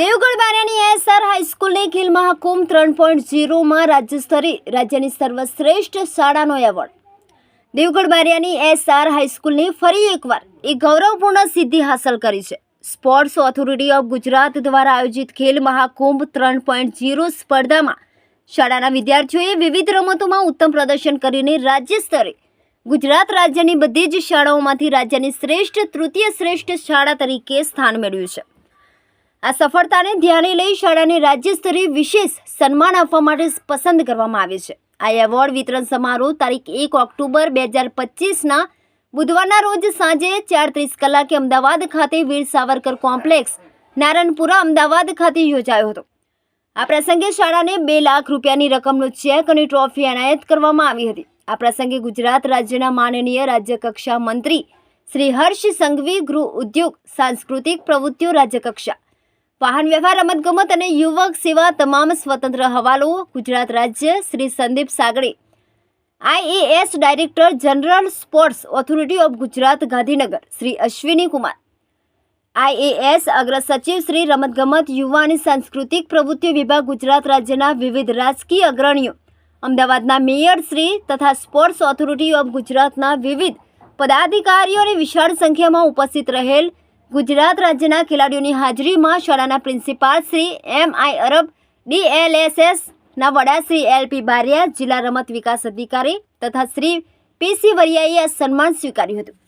દેવગઢ બારિયાની એસઆર હાઈસ્કૂલની ખેલ મહાકુંભ ત્રણ પોઈન્ટ ઝીરોમાં રાજ્ય સ્તરે રાજ્યની સર્વશ્રેષ્ઠ શાળાનો એવોર્ડ. દેવગઢ બારિયાની એસઆર હાઈસ્કૂલની ફરી એકવાર એક ગૌરવપૂર્ણ સિદ્ધિ હાંસલ કરી છે. સ્પોર્ટ્સ ઓથોરિટી ઓફ ગુજરાત દ્વારા આયોજિત ખેલ મહાકુંભ ત્રણ પોઈન્ટ ઝીરો સ્પર્ધામાં શાળાના વિદ્યાર્થીઓએ વિવિધ રમતોમાં ઉત્તમ પ્રદર્શન કરીને રાજ્ય સ્તરે ગુજરાત રાજ્યની બધી જ શાળાઓમાંથી રાજ્યની શ્રેષ્ઠ, તૃતીય શ્રેષ્ઠ શાળા તરીકે સ્થાન મેળવ્યું છે. આ સફળતાને ધ્યાને લઈ શાળાને રાજ્ય સ્તરીય વિશેષ સન્માન આપવા માટે પસંદ કરવામાં આવે છે. આ એવોર્ડ વિતરણ સમારોહ તારીખ એક ઓક્ટોબર બે હજાર પચીસના બુધવારના રોજ સાંજે ચાર ત્રીસ કલાકે અમદાવાદ ખાતે વીર સાવરકર કોમ્પ્લેક્સ, નારણપુરા અમદાવાદ ખાતે યોજાયો હતો. આ પ્રસંગે શાળાને બે લાખ રૂપિયાની રકમનો ચેક અને ટ્રોફી એનાયત કરવામાં આવી હતી. આ પ્રસંગે ગુજરાત રાજ્યના માનનીય રાજ્યકક્ષા મંત્રી શ્રી હર્ષ સંઘવી, ગૃહ ઉદ્યોગ, સાંસ્કૃતિક પ્રવૃત્તિઓ રાજ્યકક્ષા. વાહન વ્યવહાર, રમતગમત અને યુવક સેવા તમામ સ્વતંત્ર હવાલો ગુજરાત રાજ્ય Shri Sandeep Sagade. IAS director general sports authority of Gujarat Gandhinagar Shri Ashwini Kumar. IAS અગ્ર સચિવ શ્રી રમતગમત યુવા અને સાંસ્કૃતિક પ્રવૃત્તિઓ વિભાગ ગુજરાત રાજ્યના વિવિધ રાજકીય અગ્રણીઓ. અમદાવાદના મેયર શ્રી તથા સ્પોર્ટ્સ ઓથોરિટી ઓફ ગુજરાતના વિવિધ પદાધિકારીઓની વિશાળ સંખ્યામાં ઉપસ્થિત રહેલ ગુજરાત રાજ્યના ખેલાડીઓની હાજરીમાં શાળાના પ્રિન્સિપાલ શ્રી એમ આઈ અરબ ડીએલએસએસના વડા શ્રી એલ પી બારિયા, જિલ્લા રમત વિકાસ અધિકારી તથા શ્રી પીસી વરિયાએ સન્માન સ્વીકાર્યું હતું.